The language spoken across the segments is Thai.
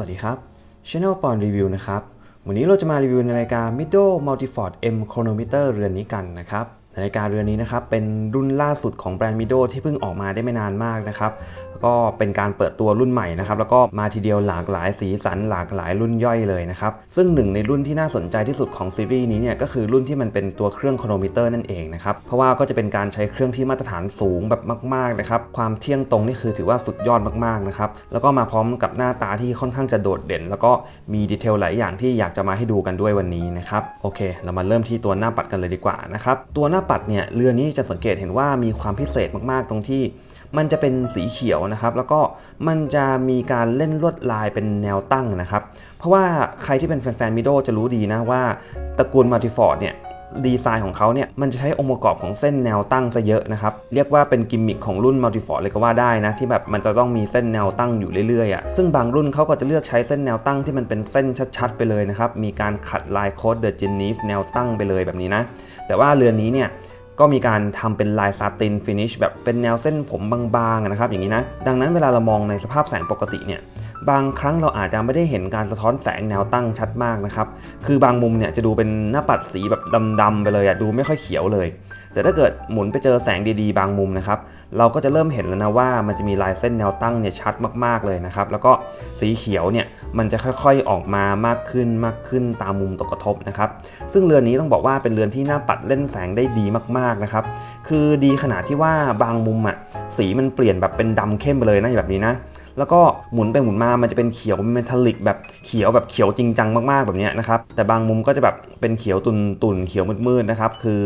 วัสดีครับ Channel ปอนรีวิวนะครับ วันนี้เราจะมารีวิวนาฬิกา Mido Multiford M Chronometer เรือนนี้กันนะครับ นาฬิกาเรือนนี้นะครับเป็นรุ่นล่าสุดของแบรนด์ Mido ที่เพิ่งออกมาได้ไม่นานมากนะครับก็เป็นการเปิดตัวรุ่นใหม่นะครับแล้วก็มาทีเดียวหลากหลายสีสันหลากหลายรุ่นย่อยเลยนะครับซึ่งหนึ่งในรุ่นที่น่าสนใจที่สุดของซีรีส์นี้เนี่ยก็คือรุ่นที่มันเป็นตัวเครื่องโครโนมิเตอร์นั่นเองนะครับเพราะว่าก็จะเป็นการใช้เครื่องที่มาตรฐานสูงแบบมากๆนะครับความเที่ยงตรงนี่คือถือว่าสุดยอดมากๆนะครับแล้วก็มาพร้อมกับหน้าตาที่ค่อนข้างจะโดดเด่น แล้วก็มีดีเทลหลายอย่างที่อยากจะมาให้ดูกันด้วยวันนี้นะครับโอเค เรามาเริ่มที่ตัวหน้าปัดกันเลยดีกว่านะครับตัวหน้าปัดเนี่ยเรือนี้จะสังเกตเห็นว่ามีความพิเศษมากๆตรงที่ มันจะเป็นสีเขียวนะครับ แล้วก็มันจะมีการเล่นลวดลายเป็นแนวตั้งนะครับ เพราะว่าใครที่เป็นแฟนๆมิโดจะรู้ดีนะว่าตระกูลมัลติฟอร์ดเนี่ย ดีไซน์ของเขาเนี่ยมันจะใช้องค์ประกอบของเส้นแนวตั้งซะเยอะนะครับ เรียกว่าเป็นกิมมิคของรุ่นมัลติฟอร์ดเลยก็ว่าได้นะ ที่แบบมันจะต้องมีเส้นแนวตั้งอยู่เรื่อยๆอะซึ่งบางรุ่นเขาก็จะเลือกใช้เส้นแนวตั้งที่มันเป็นเส้นชัดๆ ไปเลยนะครับมีการขัดลายโค้ดเดอะจินนีฟแนวตั้งไปเลยแบบนี้นะแต่ว่าเรือนนี้เนี่ย ก็มีการทำเป็นลายซาตินฟินิชแบบเป็นแนวเส้นผมบางๆนะครับอย่างนี้นะดังนั้นเวลาเรามองในสภาพแสงปกติเนี่ยบางครั้งเราอาจจะไม่ได้เห็นการสะท้อนแสงแนวตั้งชัดมากนะครับ คือบางมุมเนี่ยจะดูเป็นหน้าปัดสีแบบดำๆไปเลยอะดูไม่ค่อยเขียวเลย แต่ถ้าเกิดหมุนไปเจอแสงดีๆ บางมุมนะครับ เราก็จะเริ่มเห็นแล้วนะว่ามันจะมีลายเส้นแนวตั้งเนี่ยชัดมากๆเลยนะครับ แล้วก็สีเขียวเนี่ย มันจะค่อยๆออกมามากขึ้นมากขึ้นตามมุมตกกระทบนะครับซึ่งเรือนนี้ต้องบอกว่าเป็นเรือนที่หน้าปัดเล่นแสงได้ดีมากๆนะครับคือดีขนาดที่ว่าบางมุมอะสีมันเปลี่ยนแบบเป็นดำเข้มไปเลยนะแบบนี้นะ แล้วก็หมุนไปหมุนมามันจะเป็นเขียวเมทัลลิกแบบเขียวแบบเขียวจริงจังมากๆแบบนี้นะครับแต่บางมุมก็จะแบบเป็นเขียวตุนตุนเขียวมืดๆนะครับคือ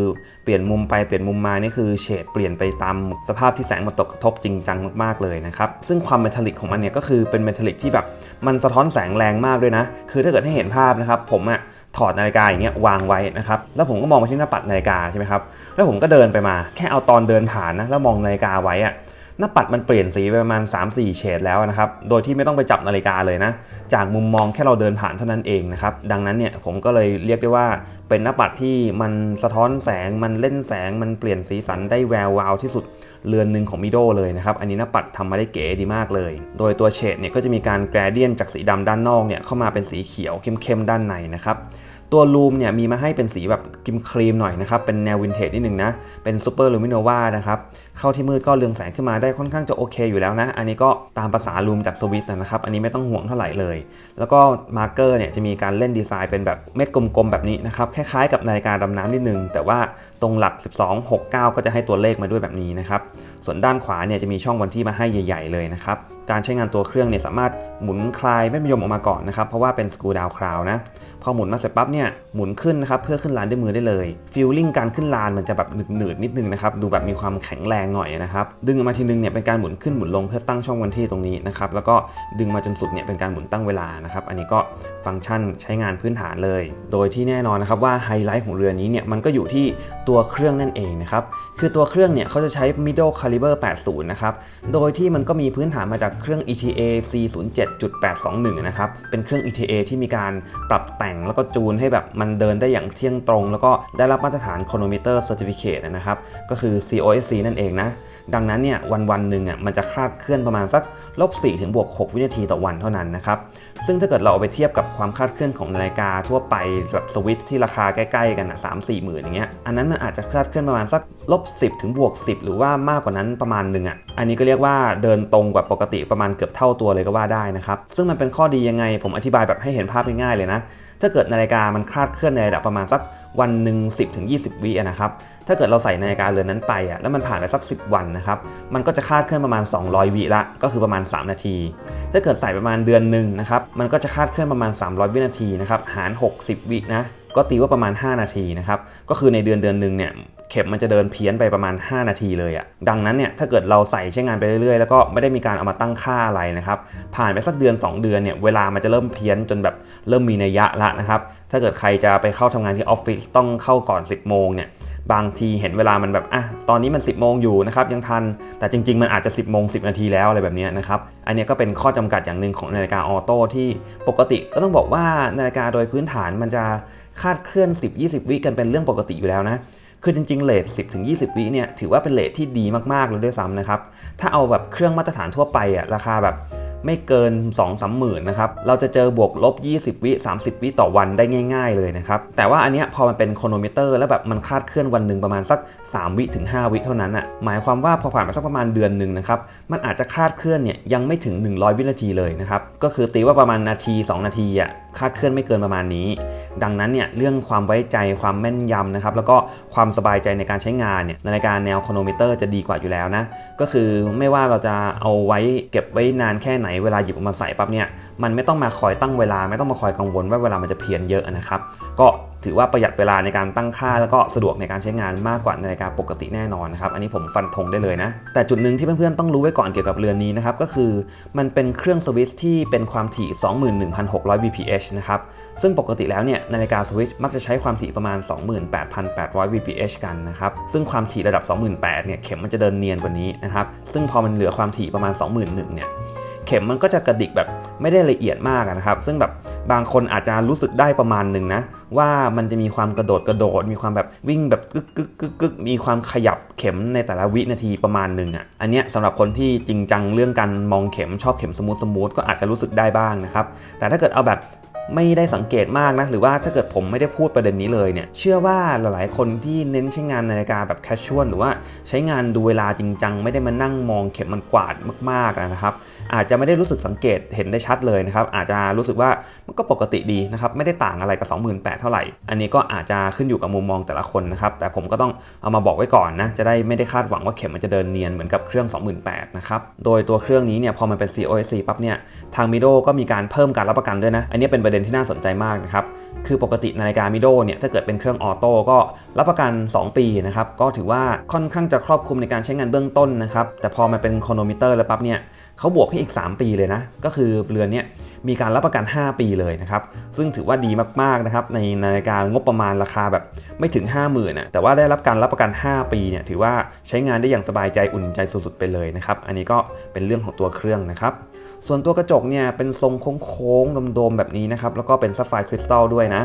เปลี่ยนมุมไปเปลี่ยนมุมมานี่คือเฉดเปลี่ยนไปตามสภาพที่แสงมาตกกระทบจริงจังมากๆเลยนะครับซึ่งความเมทัลลิกของมันเนี่ยก็คือเป็นเมทัลลิกที่แบบมันสะท้อนแสงแรงมากด้วยนะ คือถ้าเกิดให้เห็นภาพนะครับผมอะถอดนาฬิกาอย่างเงี้ยวางไว้นะครับ แล้วผมก็มองไปที่หน้าปัดนาฬิกาใช่ไหมครับ แล้วผมก็เดินไปมา แค่เอาตอนเดินผ่านนะ แล้วมองนาฬิกาไว้อะ หน้าปัดมันเปลี่ยนสีไปประมาณ 3-4 เฉดแล้วนะครับ โดยที่ไม่ต้องไปจับนาฬิกาเลยนะ จากมุมมองแค่เราเดินผ่านเท่านั้นเองนะครับ ดังนั้นเนี่ยผมก็เลยเรียกได้ว่าเป็นหน้าปัดที่มันสะท้อนแสง มันเล่นแสง มันเปลี่ยนสีสันได้แวววาวที่สุดเรือนหนึ่งของมิโดเลยนะครับ อันนี้หน้าปัดทำมาได้เก๋ดีมากเลย โดยตัวเฉดเนี่ยก็จะมีการแกรเดียนจากสีดำด้านนอกเนี่ยเข้ามาเป็นสีเขียวเข้มๆด้านในนะครับตัวลูมเนี่ยมีมาให้เป็นสีแบบครีมครีมหน่อยนะครับ เป็นแนววินเทจนิดนึงนะ เป็นซูเปอร์ลูมิโนวานะครับเข้าที่มืดก็เรืองแสงขึ้นมาได้ค่อนข้างจะโอเคอยู่แล้วนะ อันนี้ก็ตามภาษาลูมจากสวิสนะครับ อันนี้ไม่ต้องห่วงเท่าไหร่เลย แล้วก็มาร์เกอร์เนี่ยจะมีการเล่นดีไซน์เป็นแบบเม็ดกลมๆแบบนี้นะครับ คล้ายๆกับนาฬิกาดำน้ำนิดนึง แต่ว่าตรงหลัก 12 6 9 ก็จะให้ตัวเลขมาด้วยแบบนี้นะครับ ส่วนด้านขวาเนี่ยจะมีช่องวันที่มาให้ใหญ่ ๆเลยนะครับ การใช้งานตัวเครื่องเนี่ยสามารถหมุนคลายไม่ยมออกมาก่อนนะครับ เพราะว่าเป็นสกรูดาวคราวนะ พอหมุนมาเสร็จปั๊บเนี่ยหมุนขึ้นนะครับเพื่อขึ้นลานด้วยมือได้เลยฟีลลิ่งการขึ้นลานมันจะแบบหนืดๆนิดนึงนะครับดูแบบมีความแข็งแรงหน่อยนะครับ ดึงออกมาทีนึงเนี่ยเป็นการหมุนขึ้นหมุนลงเพื่อตั้งช่องวันที่ตรงนี้นะครับ แล้วก็ดึงมาจนสุดเนี่ยเป็นการหมุนตั้งเวลานะครับ อันนี้ก็ฟังก์ชันใช้งานพื้นฐานเลย โดยที่แน่นอนนะครับว่าไฮไลท์ของเรือนี้เนี่ยมันก็อยู่ที่ตัวเครื่องนั่นเองนะครับ คือตัวเครื่องเนี่ยเขาจะใช้ middle caliber 80 นะครับ โดยที่มันก็มีพื้นฐานมาจากเครื่อง ETA C07.821 นะครับ เป็นเครื่อง ETA ที่มีการปรับแต่งแล้วก็จูนให้แบบมันเดินได้อย่างเที่ยงตรง แล้วก็ได้รับมาตรฐาน chronometer certificate นะครับ ก็คือ COSC นั่นเองนะ ดังนั้นเนี่ยวันวันหนึ่งอะมันจะคลาดเคลื่อนประมาณสักลบ4ถึงบวก6วินาทีต่อวันเท่านั้นนะครับ ซึ่งถ้าเกิดเราเอาไปเทียบกับความคลาดเคลื่อนของนาฬิกาทั่วไปแบบสวิตที่ราคาใกล้ๆกันอะสามสี่หมื่นอย่างเงี้ย อันนั้นมันอาจจะคลาดเคลื่อนประมาณสักลบ10ถึงบวก10 หรือว่ามากกว่านั้นประมาณหนึ่งอะ อันนี้ก็เรียกว่าเดินตรงกว่าปกติประมาณเกือบเท่าตัวเลยก็ว่าได้นะครับ ซึ่งมันเป็นข้อดียังไงผมอธิบายแบบให้เห็นภาพง่ายๆเลยนะ ถ้าเกิดนาฬิกามันคลาดเคลื่อนในระดับประมาณสักวันหนึ่ง10ถึง20 วินะครับ ถ้าเกิดเราใส่นาฬิกาเรือนนั้นไปอะแล้วมันผ่านไปสัก 10 วันนะครับ มันก็จะคลาดเคลื่อนประมาณ 200 วิละ ก็คือประมาณ 3 นาที ถ้าเกิดใส่ประมาณเดือนหนึ่งนะครับ มันก็จะคลาดเคลื่อนประมาณ 300 วินาทีนะครับ หาร 60 วินะ ก็ตีว่าประมาณ 5 นาทีนะครับ ก็คือในเดือนเดือนหนึ่งเนี่ย เข็มมันจะเดินเพี้ยนไปประมาณ 5 นาทีเลยอะ่ะดังนั้นเนี่ยถ้าเกิดเราใส่ใช้งานไปเรื่อยๆ แล้วก็ไม่ได้มีการเอามาตั้งค่าอะไรนะครับผ่านไปสักเดือน 2 เดือนเนี่ยเวลามันจะเริ่มเพี้ยนจนแบบเริ่มมีนัยยะละนะครับถ้าเกิดใครจะไปเข้าทำงานที่ออฟฟิศต้องเข้าก่อน 10 โมงเนี่ยบางทีเห็นเวลามันแบบอะตอนนี้มัน 10 โมงอยู่นะครับยังทัน แต่จริง ๆ มันอาจจะ 10 โมง 10 นาทีแล้วอะไรแบบนี้นะครับ อันเนี้ยก็เป็นข้อจำกัดอย่างหนึ่งของนาฬิกาออโต้ที่ปกติก็ต้องบอกว่านาฬิกาโดยพื้นฐานมันจะคาดเคลื่อน 10-20 วิกันเป็นเรื่องปกติอยู่แล้วนะ คือจริงๆเลท10ถึง20 วิเนี่ยถือว่าเป็นเลทที่ดีมากๆเลยด้วยซ้ำนะครับ ถ้าเอาแบบเครื่องมาตรฐานทั่วไปอะราคาแบบไม่เกิน 2 3หมื่นนะครับ เราจะเจอบวกลบ 20 วิ 30 วิต่อวันได้ง่าย ๆ เลยนะครับ แต่ว่าอันเนี้ยพอมันเป็นโครโนมิเตอร์แล้วแบบมันคลาดเคลื่อนวันหนึ่งประมาณสัก 3 วิถึง 5 วิเท่านั้นอะ หมายความว่าพอผ่านไปสักประมาณเดือนหนึ่งนะครับ มันอาจจะคลาดเคลื่อนเนี่ยยังไม่ถึง 100 วินาทีเลยนะครับ ก็คือตีว่าประมาณนาที 2 นาทีอะ คาดเคลื่อนไม่เกินประมาณนี้ ดังนั้นเนี่ยเรื่องความไว้ใจความแม่นยำนะครับแล้วก็ความสบายใจในการใช้งานเนี่ยนาฬิกาแนวโคโนมิเตอร์จะดีกว่าอยู่แล้วนะก็คือไม่ว่าเราจะเอาไว้เก็บไว้นานแค่ไหนเวลาหยิบออกมาใส่ปั๊บเนี่ยมันไม่ต้องมาคอยตั้งเวลา ไม่ต้องมาคอยกังวลว่าเวลามันจะเพี้ยนเยอะนะครับ ก็ถือว่าประหยัดเวลาในการตั้งค่า แล้วก็สะดวกในการใช้งานมากกว่านาฬิกาปกติแน่นอนนะครับ อันนี้ผมฟันธงได้เลยนะ แต่จุดหนึ่งที่เพื่อนๆต้องรู้ไว้ก่อนเกี่ยวกับเรือนนี้นะครับ ก็คือมันเป็นเครื่องสวิตช์ที่เป็นความถี่ 21,600 bph นะครับ ซึ่งปกติแล้วเนี่ยนาฬิกาสวิตช์มักจะใช้ความถี่ประมาณ 28,800 bph กันนะครับ ซึ่งความถี่ระดับ 28,000เนี่ยเข็มมันจะเดินเนียนกว่านี้นะครับ ซึ่งพอมันเหลือความถี่ประมาณ 21,000เนี่ยเข็มมันก็จะกระดิกแบบไม่ได้ละเอียดมากนะครับ ซึ่งแบบบางคนอาจจะรู้สึกได้ประมาณหนึ่งนะ ว่ามันจะมีความกระโดดกระโดด มีความแบบวิ่งแบบกึกกึกกึกกึกมีความขยับเข็มในแต่ละวินาทีประมาณหนึ่งอะอันเนี้ยสำหรับคนที่จริงจังเรื่องการมองเข็มชอบเข็มสมูทสมูทก็อาจจะรู้สึกได้บ้างนะครับแต่ถ้าเกิดเอาแบบไม่ได้สังเกตมากนะ หรือว่าถ้าเกิดผมไม่ได้พูดประเด็นนี้เลยเนี่ย เชื่อว่าหลายๆ คนที่เน้นใช้งานนาฬิกาแบบแคชชวลหรือว่าใช้งานดูเวลาจริงจัง ไม่ได้มานั่งมองเข็มมันกวาดมากๆนะครับอาจจะไม่ได้รู้สึกสังเกตเห็นได้ชัดเลยนะครับ อาจจะรู้สึกว่ามันก็ปกติดีนะครับ ไม่ได้ต่างอะไรกับ 28,000 เท่าไหร่ อันนี้ก็อาจจะขึ้นอยู่กับมุมมองแต่ละคนนะครับ แต่ผมก็ต้องเอามาบอกไว้ก่อนนะ จะได้ไม่ได้คาดหวังว่าเข็มมันจะเดินเนียนเหมือนกับเครื่อง 28,000 นะครับ โดยตัวเครื่องนี้เนี่ยพอมันเป็น COSC ปั๊บเนี่ย ทาง Mido ก็มีการเพิ่มการรับประกันด้วยนะ อันนี้เป็นประเด็นที่น่าสนใจมากนะครับ คือปกตินาฬิกา Mido เนี่ย ถ้าเกิดเป็นเครื่องออโต้ก็รับประกัน 2 ปีนะครับ ก็ถือว่าค่อนข้างจะครอบคลุมในการใช้งานเบื้องต้นนะครับ แต่พอมันเป็นโครโนมิเตอร์แล้วปั๊บเนี่ย เขาบวกให้อีก 3 ปีเลยนะ ก็คือเรือนนี่ยมีการรับประกัน 5 ปีเลยนะครับ ซึ่งถือว่าดีมากๆนะครับ ในนาฬิกางบประมาณราคาแบบไม่ถึง 50,000นะแต่ว่าได้รับการรับประกัน 5 ปีเนี่ยถือว่าใช้งานได้อย่างสบายใจอุ่นใจสุดๆไปเลยนะครับ อันนี้ก็เป็นเรื่องของตัวเครื่องนะครับส่วนตัวกระจกเนี่ยเป็นทรงโค้งๆโดมๆแบบนี้นะครับ แล้วก็เป็นซัฟไฟคริสตัลด้วยนะ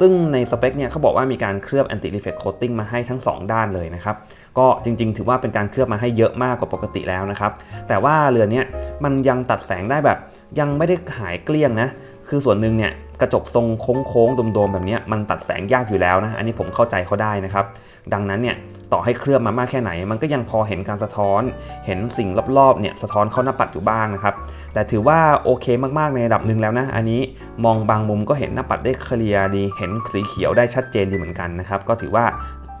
ซึ่งในสเปคเนี่ยเขาบอกว่ามีการเคลือบแอนติรีเฟกโคตติ้งมาให้ทั้ง 2 ด้านเลยนะครับ ก็จริง ๆ ถือว่าเป็นการเคลือบมาให้เยอะมากกว่าปกติแล้วนะครับ แต่ว่าเรือนนี้มันยังตัดแสงได้แบบ ยังไม่ได้หายเกลี้ยงนะ คือส่วนหนึ่งเนี่ยกระจกทรงโค้งๆโดมๆแบบนี้มันตัดแสงยากอยู่แล้วนะอันนี้ผมเข้าใจเขาได้นะครับ ดังนั้นเนี่ยต่อให้เคลือบมามากแค่ไหน มันก็ยังพอเห็นการสะท้อน เห็นสิ่งรอบๆเนี่ยสะท้อนเข้าหน้าปัดอยู่บ้างนะครับ แต่ถือว่าโอเคมากๆในระดับหนึ่งแล้วนะ อันนี้มองบางมุมก็เห็นหน้าปัดได้เคลียร์ดี เห็นสีเขียวได้ชัดเจนดีเหมือนกันนะครับ ก็ถือว่า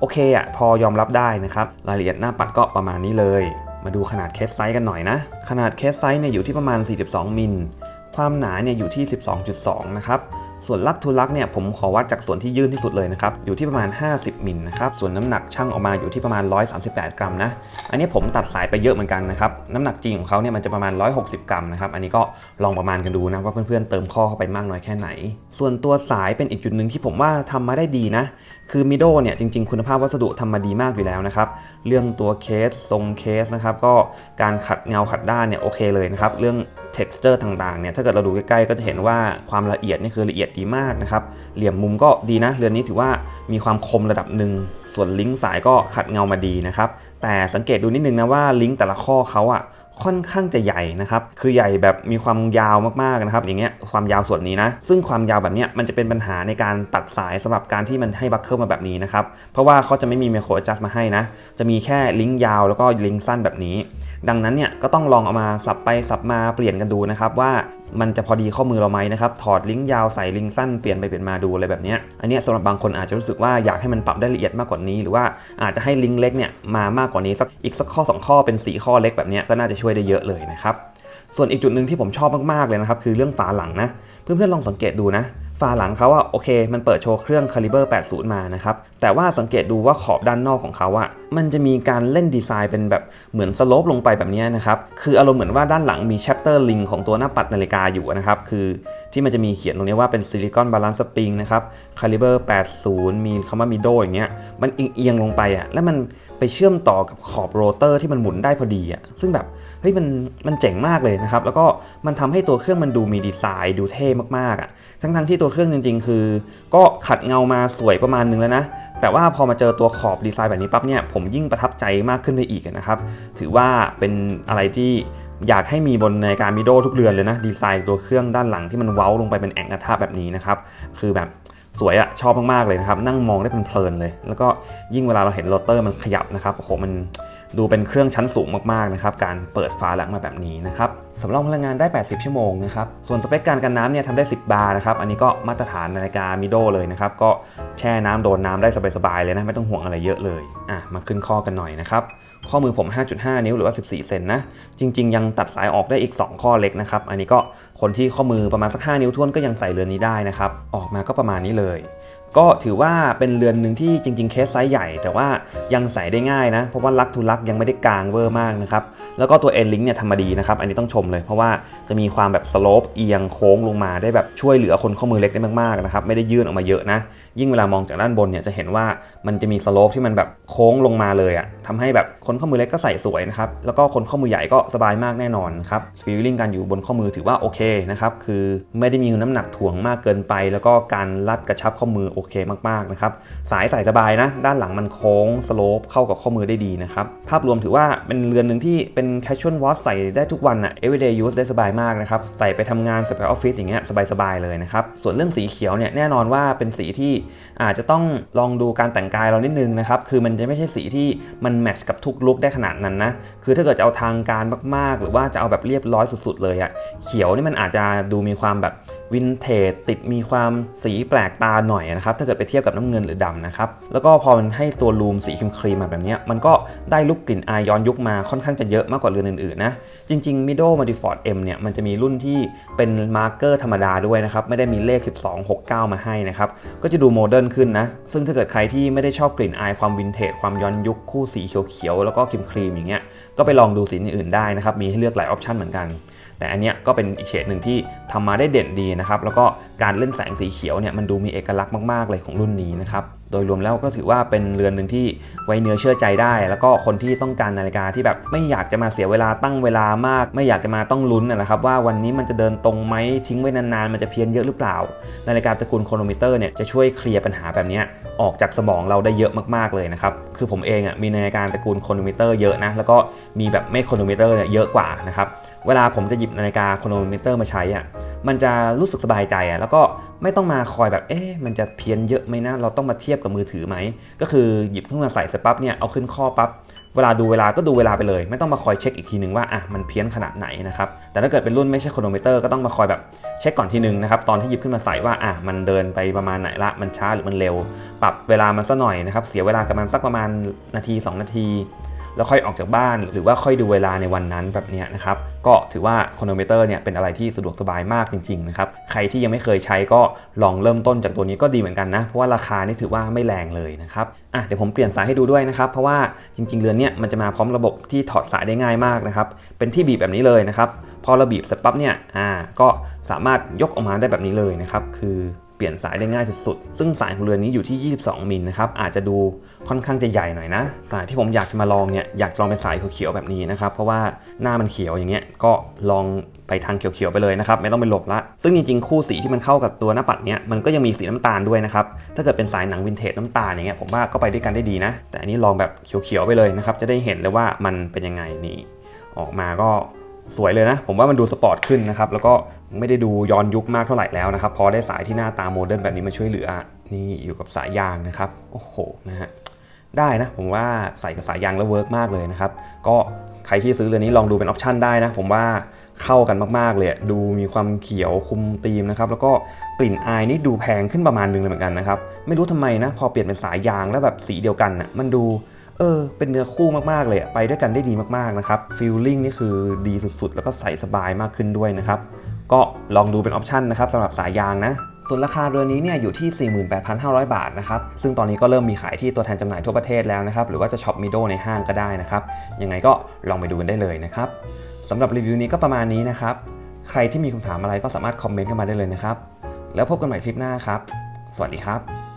โอเคอะพอยอมรับได้นะครับ รายละเอียดหน้าปัดก็ประมาณนี้เลย มาดูขนาดเคสไซส์กันหน่อยนะ ขนาดเคสไซส์เนี่ยอยู่ที่ประมาณ 42 มิล ความหนาเนี่ยอยู่ที่ 12.2 นะครับ ส่วนลักทูลักเนี่ยผมขอวัดจากส่วนที่ยื่นที่สุดเลยนะครับอยู่ที่ประมาณ 50มิลนะครับส่วนน้ำหนักช่างออกมาอยู่ที่ประมาณ 138 กรัมนะอันนี้ผมตัดสายไปเยอะเหมือนกันนะครับน้ำหนักจริงของเขาเนี่ยมันจะประมาณ 160 กรัมนะครับอันนี้ก็ลองประมาณกันดูนะว่าเพื่อนๆเติมข้อเข้าไปมากน้อยแค่ไหน ส่วนตัวสายเป็นอีกจุดหนึ่งที่ผมว่าทำมาได้ดีนะคือมิโดเนี่ยจริง ๆ คุณภาพวัสดุทำมาดีมากอยู่แล้วนะครับเรื่องตัวเคสทรงเคสนะครับก็การขัดเงาขัดด้านเนี่ยโอเคเลยนะครับเรื่อง texture ต่างๆเนี่ยถ้าเกิดเราดูใกล้ๆก็จะเห็นว่าความละเอียดนี่คือละเอียดดีมากนะครับเหลี่ยมมุมก็ดีนะเรือนนี้ถือว่ามีความคมระดับหนึ่งส่วนลิงก์สายก็ขัดเงามาดีนะครับแต่สังเกตดูนิดนึงนะว่าลิงก์แต่ละข้อเขาอะ ค่อนข้างจะใหญ่นะครับ คือใหญ่แบบมีความยาวมากๆนะครับ อย่างเงี้ยความยาวส่วนนี้นะ ซึ่งความยาวแบบเนี้ยมันจะเป็นปัญหาในการตัดสายสำหรับการที่มันให้บัคเคิลมาแบบนี้นะครับ เพราะว่าเขาจะไม่มีไมโคร a d จัสมาให้นะ จะมีแค่ลิงก์ยาวแล้วก็ลิงก์สั้นแบบนี้ ดังนั้นเนี่ยก็ต้องลองเอามาสับไปสับมาเปลี่ยนกันดูนะครับว่ามันจะพอดีข้อมือเราไหมนะครับ ถอดลิงก์ยาวใส่ลิงก์สั้นเปลี่ยนไปเปลี่ยนมาดูอะไรแบบนี้ อันนี้สำหรับบางคนอาจจะรู้สึกว่าอยากให้มันปรับได้ละเอียดมากกว่านี้ หรือว่าอาจจะให้ลิงก์เล็กเนี่ยมามากกว่านี้สักอีกสักข้อ 2 ข้อเป็น 4 ข้อเล็กแบบนี้ก็น่าจะช่วยได้เยอะเลยนะครับ ส่วนอีกจุดหนึ่งที่ผมชอบมากๆเลยนะครับคือเรื่องฝาหลังนะ เพื่อนๆลองสังเกตดูนะฝาหลังเขาอะโอเค มันเปิดโชว์เครื่องคาลิเบอร์80 มานะครับ แต่ว่าสังเกตดูว่าขอบด้านนอกของเขาอะมันจะมีการเล่นดีไซน์เป็นแบบเหมือนสโลปลงไปแบบนี้นะครับ คืออารมณ์เหมือนว่าด้านหลังมีแชปเตอร์ลิงของตัวหน้าปัดนาฬิกาอยู่นะครับ คือ ที่มันจะมีเขียนตรงนี้ว่าเป็นซิลิคอนบาลานซ์สปริงนะครับ Caliber 80 มีคำว่ามิโดอย่างเงี้ยมันเอียงๆลงไปอะแล้วมันไปเชื่อมต่อกับขอบโรเตอร์ที่มันหมุนได้พอดีอะซึ่งแบบเฮ้ยมันมันเจ๋งมากเลยนะครับ แล้วก็มันทำให้ตัวเครื่องมันดูมีดีไซน์ดูเท่มากๆอะ่ะทั้งทั้งๆที่ตัวเครื่องจริง ๆ คือ ก็ขัดเงามาสวยประมาณนึงแล้วนะแต่ว่าพอมาเจอตัวขอบดีไซน์แบบนี้ปั๊บเนี่ยผมยิ่งประทับใจมากขึ้นไปอีกนะครับ ถือว่าเป็นอะไรที่ อยากให้มีบนในกามิโดทุกเรือนเลยนะดีไซน์ตัวเครื่องด้านหลังที่มันเว้าลงไปเป็นแอ่งกระทะแบบนี้นะครับคือแบบสวยอะชอบมากๆเลยนะครับนั่งมองได้เพลินเลย แล้วก็ยิ่งเวลาเราเห็นโรเตอร์มันขยับนะครับโอ้โหมันดูเป็นเครื่องชั้นสูงมากๆนะครับการเปิดฝาหลังมาแบบนี้นะครับสำรองพลังงานได้ 80 ชั่วโมงนะครับส่วนสเปคการกันน้ำเนี่ยทำได้ 10 บาร์นะครับอันนี้ก็มาตรฐานนาฬิกามิโดเลยนะครับก็แช่น้ำโดนน้ำได้สบายๆเลยนะไม่ต้องห่วงอะไรเยอะเลยอะมาขึ้นข้อกันหน่อยนะครับ ข้อมือผม 5.5 นิ้วหรือว่า 14 เซนนะ จริง ๆ ยังตัดสายออกได้อีก 2 ข้อเล็กนะครับ อันนี้ก็คนที่ข้อมือประมาณสัก 5 นิ้วท้วนก็ยังใส่เรือนนี้ได้นะครับ ออกมาก็ประมาณนี้เลย ก็ถือว่าเป็นเรือนหนึ่งที่จริง ๆ เคสไซส์ใหญ่ แต่ว่ายังใส่ได้ง่ายนะ เพราะว่าลักทุลักยังไม่ได้กลางเวอร์มากนะครับ แล้วก็ตัว N link เนี่ยทำมาดีนะครับ อันนี้ต้องชมเลยเพราะว่าจะมีความแบบสโลปเอียงโค้งลงมาได้แบบช่วยเหลือคนข้อมือเล็กได้มากๆนะครับไม่ได้ยื่นออกมาเยอะนะ ยิ่งเวลามองจากด้านบนเนี่ยจะเห็นว่ามันจะมีสโลปที่มันแบบโค้งลงมาเลยอะ่ะทำให้แบบคนข้อมือเล็กก็ใส่สวยนะครับแล้วก็คนข้อมือใหญ่ก็สบายมากแน่นอนครับฟีลลิ่งการอยู่บนข้อมือถือว่าโอเคนะครับคือไม่ได้มีน้ำหนักถ่วงมากเกินไป แล้วก็การรัดกระชับข้อมือโอเคมากๆนะครับสายใส่สบายนะ ด้านหลังมันโค้งสโลปเข้ากับข้อมือได้ดีนะครับภาพรวมถือว่าเป็นเรือนหนึ่งที่เป็น casual watch ใส่ได้ทุกวันอะ everyday use ได้สบายมากนะครับ ใส่ไปทำงานใส่ไปออฟฟิศอย่างเงี้ยสบายๆเลยนะครับ ส่วนเรื่องสีเขียวเนี่ยแน่นอนว่าเป็นสีที่อาจจะต้องลองดูการแต่งกายเรานิดนึงนะครับ คือมันจะไม่ใช่สีที่มันแมทช์กับทุกลุคได้ขนาดนั้นนะ คือถ้าเกิดจะเอาทางการมากๆ หรือว่าจะเอาแบบเรียบร้อยสุดๆเลยอะเขียวนี่มันอาจจะดูมีความแบบ วินเทจติดมีความสีแปลกตาหน่อยนะครับ ถ้าเกิดไปเทียบกับน้ำเงินหรือดำนะครับ แล้วก็พอมันให้ตัวลูมสีครีมมาแบบนี้ มันก็ได้ลุกกลิ่นอายย้อนยุคมาค่อนข้างจะเยอะมากกว่าเรือนอื่นๆนะ จริงๆ Mido m a d i f o r d M เนี่ยมันจะมีรุ่นที่เป็นมาร์กเกอร์ธรรมดาด้วยนะครับ ไม่ได้มีเลข 1269 มาให้นะครับ ก็จะดูโมเดิร์นขึ้นนะ ซึ่งถ้าเกิดใครที่ไม่ได้ชอบกลิ่นอายความวินเทจความย้อนยุคคู่สีเขียวๆแล้วก็ครีมๆอย่างเงี้ยก็ไปลองดูสีอื่นๆได้นะครับมีให้เลือกหลายออปชันเหมือนกัน แต่อันเนี้ยก็เป็นอีกเฉดหนึ่งที่ทำมาได้เด่นดีนะครับแล้วก็การเล่นแสงสีเขียวเนี่ยมันดูมีเอกลักษณ์มากๆเลยของรุ่นนี้นะครับโดยรวมแล้วก็ถือว่าเป็นเรือนหนึ่งที่ไว้เนื้อเชื่อใจได้ แล้วก็คนที่ต้องการนาฬิกาที่แบบไม่อยากจะมาเสียเวลาตั้งเวลามาก ไม่อยากจะมาต้องลุ้นนะครับว่าวันนี้มันจะเดินตรงไหมทิ้งไว้นานๆ มันจะเพี้ยนเยอะหรือเปล่า นาฬิกาตระกูลโครโนมิเตอร์เนี่ยจะช่วยเคลียร์ปัญหาแบบนี้ออกจากสมองเราได้เยอะมากๆเลยนะครับคือผมเองอะมีนาฬิกาตระกูลโครโนมิเตอร์เยอะนะแล้วก็มีแบบไม่โครโนมิเตอร์เนี่ยเยอะกว่านะครับ เวลาผมจะหยิบนาฬิกาโครโนมิเตอร์มาใช้อะมันจะรู้สึกสบายใจอะแล้วก็ไม่ต้องมาคอยแบบเอ๊ะมันจะเพี้ยนเยอะไหมนะเราต้องมาเทียบกับมือถือไหมก็คือหยิบขึ้นมาใส่เสร็จปั๊บเนี่ยเอาขึ้นข้อปั๊บเวลาดูเวลาก็ดูเวลาไปเลย ไม่ต้องมาคอยเช็คอีกทีหนึ่งว่าอะมันเพี้ยนขนาดไหนนะครับแต่ถ้าเกิดเป็นรุ่นไม่ใช่โครโนมิเตอร์ก็ต้องมาคอยแบบเช็คก่อนทีนึงนะครับตอนที่หยิบขึ้นมาใส่ว่าอะมันเดินไปประมาณไหนละมันช้าหรือมันเร็ว ปรับเวลามันซะหน่อยนะครับเสียเวลากับมันสักประมาณนาที 2 นาที แล้วค่อยออกจากบ้าน หรือว่าค่อยดูเวลาในวันนั้นแบบนี้นะครับก็ถือว่าโครโนมิเตอร์เนี่ยเป็นอะไรที่สะดวกสบายมากจริงๆนะครับใครที่ยังไม่เคยใช้ก็ลองเริ่มต้นจากตัวนี้ก็ดีเหมือนกันนะ เพราะว่าราคานี่ถือว่าไม่แรงเลยนะครับอะเดี๋ยวผมเปลี่ยนสายให้ดูด้วยนะครับเพราะว่าจริง ๆ เรือนเนี่ยมันจะมาพร้อมระบบที่ถอดสายได้ง่ายมากนะครับเป็นที่บีบแบบนี้เลยนะครับพอเราบีบเสร็จปั๊บเนี่ยอ่าก็สามารถยกออกมาได้แบบนี้เลยนะครับคือ เปลี่ยนสายได้ง่ายสุดๆ ซึ่งสายของเรือนนี้อยู่ที่ 22 มิลนะครับ อาจจะดูค่อนข้างจะใหญ่หน่อยนะ สายที่ผมอยากจะมาลองเนี่ย อยากลองเป็นสายเขียวๆแบบนี้นะครับ เพราะว่าหน้ามันเขียวอย่างเงี้ย ก็ลองไปทางเขียวๆไปเลยนะครับ ไม่ต้องไปหลบละ ซึ่งจริงๆ คู่สีที่มันเข้ากับตัวหน้าปัดเนี้ยมันก็ยังมีสีน้ำตาลด้วยนะครับ ถ้าเกิดเป็นสายหนังวินเทจน้ำตาลอย่างเงี้ยผมว่าก็ไปด้วยกันได้ดีนะ แต่อันนี้ลองแบบเขียวๆไปเลยนะครับ จะได้เห็นเลยว่ามันเป็นยังไงนี่ ออกมาก็ สวยเลยนะ ผมว่ามันดูสปอร์ตขึ้นนะครับ แล้วก็ไม่ได้ดูย้อนยุคมากเท่าไหร่แล้วนะครับ พอได้สายที่หน้าตาโมเดิร์นแบบนี้มาช่วยเหลือ นี่อยู่กับสายยางนะครับ โอ้โห นะฮะ ได้นะ ผมว่าใส่กับสายยางแล้วเวิร์กมากเลยนะครับ ก็ใครที่ซื้อเรือนนี้ลองดูเป็นออปชันได้นะ ผมว่าเข้ากันมาก ๆ เลยดูมีความเขียวคุมธีมนะครับ แล้วก็กลิ่นอายนี่ดูแพงขึ้นประมาณนึงเลยเหมือนกันนะครับ ไม่รู้ทำไมนะ พอเปลี่ยนเป็นสายยางแล้วแบบสีเดียวกันน่ะมันดู เออเป็นเนื้อคู่มากๆเลยไปด้วยกันได้ดีมากๆนะครับฟีลลิ่งนี่คือดีสุดๆ แล้วก็ใส่สบายมากขึ้นด้วยนะครับก็ลองดูเป็นออปชันนะครับสำหรับสายยางนะส่วนราคาเรือนนี้เนี่ยอยู่ที่ 48,500 บาทนะครับ ซึ่งตอนนี้ก็เริ่มมีขายที่ตัวแทนจำหน่ายทั่วประเทศแล้วนะครับ หรือว่าจะช็อปมิโดในห้างก็ได้นะครับ ยังไงก็ลองไปดูกันได้เลยนะครับสำหรับรีวิวนี้ก็ประมาณนี้นะครับ ใครที่มีคำถามอะไรก็สามารถคอมเมนต์เข้ามาได้เลยนะครับ แล้วพบกันใหม่คลิปหน้าครับ สวัสดีครับ